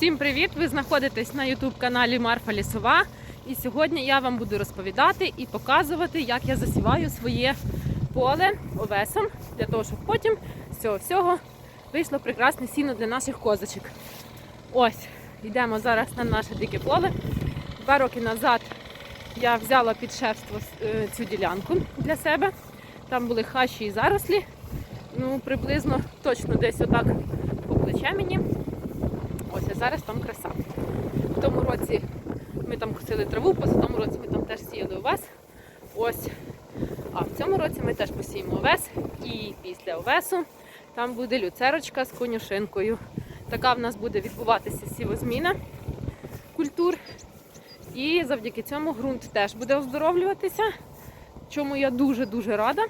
Всім привіт! Ви знаходитесь на YouTube каналі Марфа Лісова. І сьогодні я вам буду розповідати і показувати, як я засіваю своє поле овесом, для того, щоб потім з цього всього вийшло прекрасне сіно для наших козочок. Ось, йдемо зараз на наше дике поле. Два роки назад я взяла під шефство е, цю ділянку для себе. Там були хащі і зарослі. Ну, приблизно точно десь отак по плече мені. Ось, а зараз там краса. В тому році ми там косили траву, поза тому році ми там теж сіяли овес. Ось. А в цьому році ми теж посіємо овес. І після овесу там буде люцерочка з конюшинкою. Така в нас буде відбуватися сівозміна культур. І завдяки цьому ґрунт теж буде оздоровлюватися, чому я дуже-дуже рада.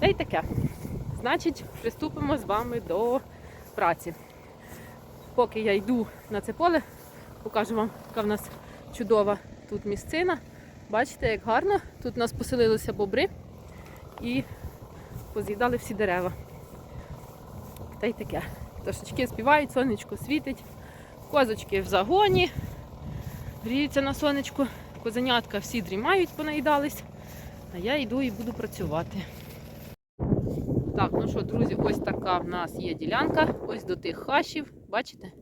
Та й таке. Значить, приступимо з вами до праці. Поки я йду на це поле, покажу вам, яка в нас чудова тут місцина. Бачите, як гарно. Тут у нас поселилися бобри і поз'їдали всі дерева. Та й таке. Пташечки співають, сонечко світить, козочки в загоні, гріються на сонечку, козенятка всі дрімають, понаїдались, а я йду і буду працювати. Так, ну що, друзі, ось така в нас є ділянка. Ось до тих хащів. Бачите?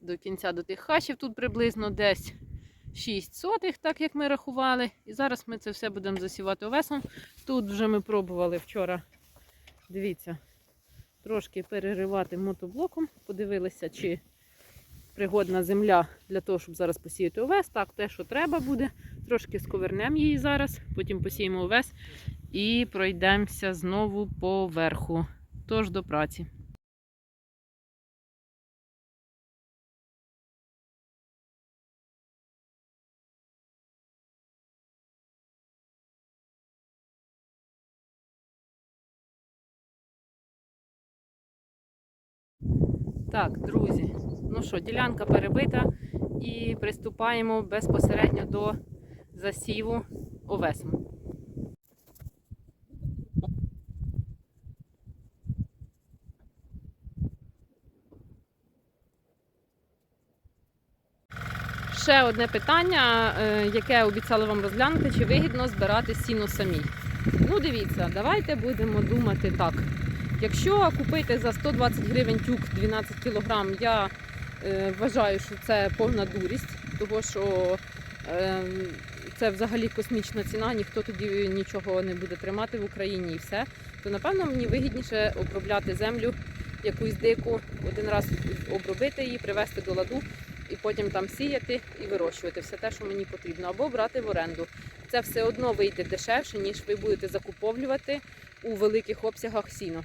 До кінця до тих хащів тут приблизно десь 6 сотих, так як ми рахували. І зараз ми це все будемо засівати овесом. Тут вже ми пробували вчора, дивіться, трошки переривати мотоблоком. Подивилися, чи пригодна земля для того, щоб зараз посіяти овес. Так, те, що треба буде. Трошки сковернемо її зараз, потім посіємо овес і пройдемося знову по верху. Тож до праці. Так, друзі, ну що, ділянка перебита і приступаємо безпосередньо до засіву овесом. Ще одне питання, е, яке обіцяла вам розглянути, чи вигідно збирати сіно самі. Ну, дивіться, давайте будемо думати так. Якщо купити за 120 гривень тюк 12 кг, я е, вважаю, що це повна дурість, тому що е, це взагалі космічна ціна, ніхто тоді нічого не буде тримати в Україні і все. То напевно мені вигідніше обробляти землю якусь дику, один раз обробити її, привести до ладу і потім там сіяти і вирощувати все те, що мені потрібно, або брати в оренду. Це все одно вийде дешевше, ніж ви будете закуповлювати у великих обсягах сіно.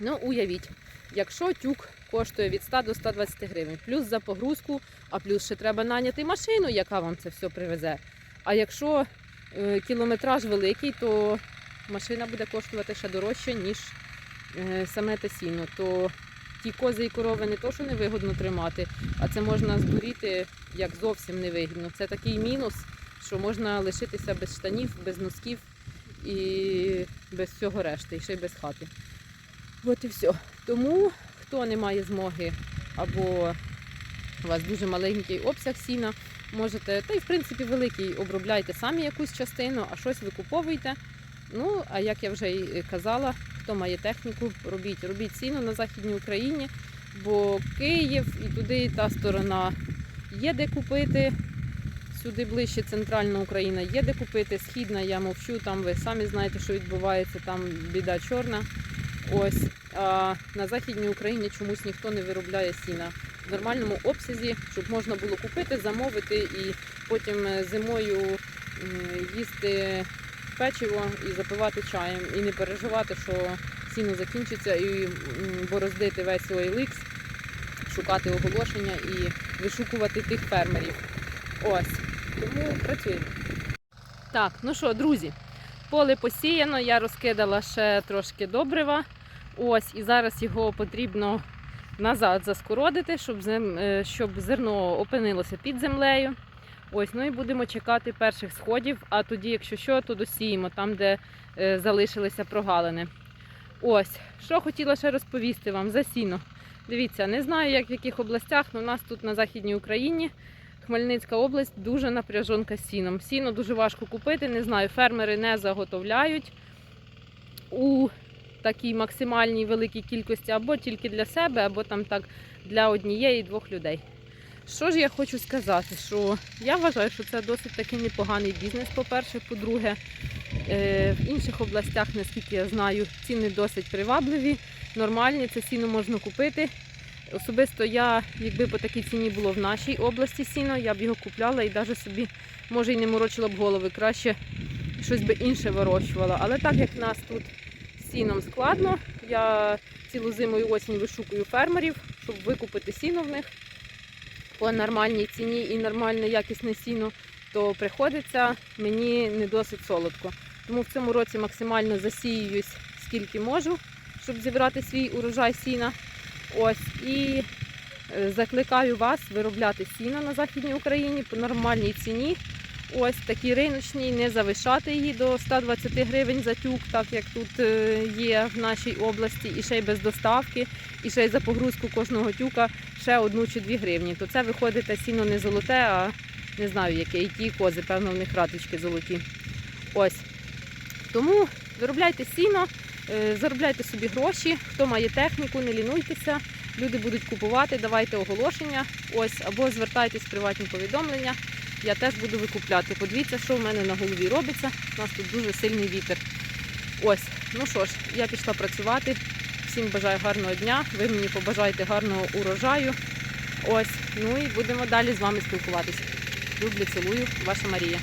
Ну, уявіть, якщо тюк коштує від 100 до 120 гривень, плюс за погрузку, а плюс ще треба наняти машину, яка вам це все привезе. А якщо е, кілометраж великий, то машина буде коштувати ще дорожче, ніж е, саме те сіно. То ті кози і корови не то, що невигодно тримати, а це можна здуріти як зовсім невигідно. Це такий мінус, що можна лишитися без штанів, без носків і без всього решти, і ще й без хати. От і все. Тому хто не має змоги або у вас дуже маленький обсяг сіна, можете, та й в принципі великий, обробляйте самі якусь частину, а щось викуповуйте. Ну, а як я вже і казала, хто має техніку, робіть. Робіть сіно на Західній Україні, бо Київ і туди і та сторона є де купити. Сюди ближче центральна Україна є де купити. Східна, я мовчу, там ви самі знаєте, що відбувається, там біда чорна. Ось. А на Західній Україні чомусь ніхто не виробляє сіна в нормальному обсязі, щоб можна було купити, замовити і потім е, зимою їсти печиво і запивати чаєм, і не переживати, що сіно закінчиться, і бороздити весь OLX, шукати оголошення і вишукувати тих фермерів. Ось. Тому працюємо. Так, ну що, друзі, поле посіяно, я розкидала ще трошки добрива. Ось, і зараз його потрібно назад заскородити, щоб, зем... е, щоб зерно опинилося під землею. Ось, ну і будемо чекати перших сходів, а тоді, якщо що, то досіємо там, де е, залишилися прогалини. Ось, що хотіла ще розповісти вам за сіно. Дивіться, не знаю, як в яких областях, але у нас тут на Західній Україні Хмельницька область дуже напряжонка з сіном. Сіно дуже важко купити, не знаю, фермери не заготовляють у такій максимальній великій кількості або тільки для себе, або там так для однієї-двох людей. Що ж я хочу сказати? Що я вважаю, що це досить таки непоганий бізнес, по-перше. По-друге, е, в інших областях, наскільки я знаю, ціни досить привабливі, нормальні, це сіно можна купити. Особисто я, якби по такій ціні було в нашій області сіно, я б його купляла і навіть собі, може, і не морочила б голови, краще щось би інше вирощувала. Але так як нас тут сіном складно, я цілу зиму і осінь вишукую фермерів, щоб викупити сіно в них по нормальній ціні і нормальне якісне сіно, то приходиться мені не досить солодко. Тому в цьому році максимально засіююсь скільки можу, щоб зібрати свій урожай сіна. Ось і е, закликаю вас виробляти сіно на Західній Україні по нормальній ціні. Ось такі риночні, не завишати її до 120 гривень за тюк, так як тут е, є в нашій області, і ще й без доставки, і ще й за погрузку кожного тюка ще одну чи дві гривні. То це виходить сіно не золоте, а не знаю яке, і ті кози, певно, в них ратички золоті. Ось. Тому виробляйте сіно, е, заробляйте собі гроші, хто має техніку, не лінуйтеся. Люди будуть купувати, давайте оголошення. Ось, або звертайтесь в приватні повідомлення. Я теж буду викупляти. Подивіться, що в мене на голові робиться. У нас тут дуже сильний вітер. Ось, ну що ж, я пішла працювати. Всім бажаю гарного дня. Ви мені побажаєте гарного урожаю. Ось, ну і будемо далі з вами спілкуватися. Люблю, цілую, ваша Марія.